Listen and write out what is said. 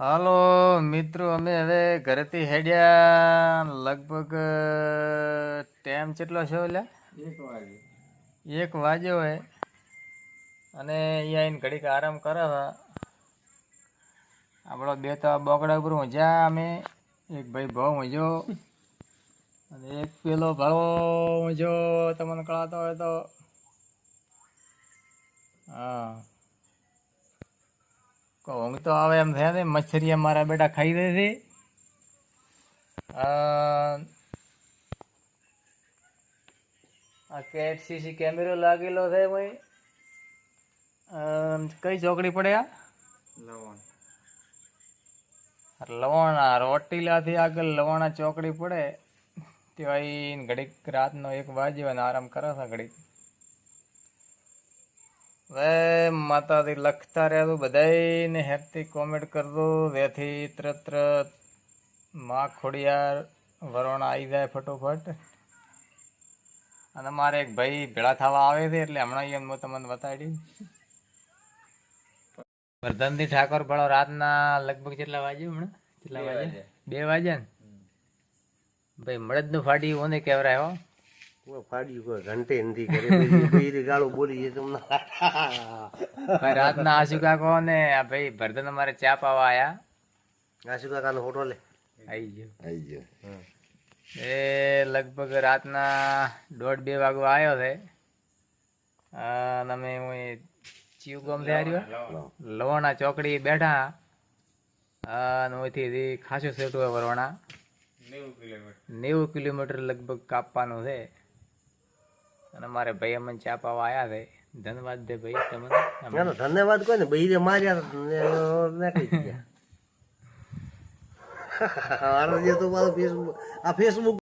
હાલો મિત્રો અમે હવે ઘરેથી હેડ્યા. લગભગ ટાઈમ કેટલો છે એટલે એક વાગે. એક વાગ્યો હોય. અને અહીંયા આવીને ઘડીક આરામ કરે આપણો બે તો બોકડા ઉપર ઊંઝ્યા અમે. એક ભાઈ ભાવ ઊંઝ્યો અને એક પેલો ભાળો ઊંઝો તમને કળાતો હોય તો. હા. ઊંઘ તો આવે એમ થયા મચ્છરી મારા બેટા ખાઈ દે છે. આ કેટ સીસી કેમેરો લાગેલો છે ભાઈ. કઈ ચોકડી પડે આ લવણ લવણા રોટીલાથી આગળ લવણા ચોકડી પડે. ત્યાં ઘડીક રાતનો એક વાગ્યો અને આરામ કરો છો ઘડીક. હવે માતાજી લખતા રહેતું બધાને હેપથી કોમેન્ટ કરજો. જેથી ત્રત્ર તરતમાં ખોડિયાર વરોણા આવી જાય ફટોફટ. અને મારે એક ભાઈ ભેળા થવા આવે છે એટલે હમણાં એમ હું તમને બતાડી. વર્ધનથી ઠાકોર ભણો રાતના લગભગ કેટલા વાગ્યું હમણાં? કેટલા બે વાગે? વાગે. બે વાગ્યા ને? ભાઈ મળદનું ફાડી ઓને કેવરાય ફાડ્યું ઘંટે નથી કરે ગાળો બોલી છે તમને રાતના આશુ કાકો ને ભાઈ ભરધન અમારે ચા પાવા આયા. આશુ કાકાનો ફોટો લે. આવી ગયો. આવી ગયો. એ લગભગ રાતના દોઢ બે વાગો આવ્યો છે. અને અમે હું ચીવ ગમ આવ્યો. લવાણા ચોકડી બેઠા. અને ઓથી ખાસું સેટું વરવાણા. નેવું કિલોમીટર. નેવું કિલોમીટર લગભગ કાપવાનું છે. અને મારે ભાઈ અમને ચા પાવા આવ્યા છે. ધન્યવાદ દે ભાઈ ના ધન્યવાદ કોઈ ને ભાઈ માર્યા નાખી ગયા મારો જે તો મારો ફેસબુક આ ફેસબુક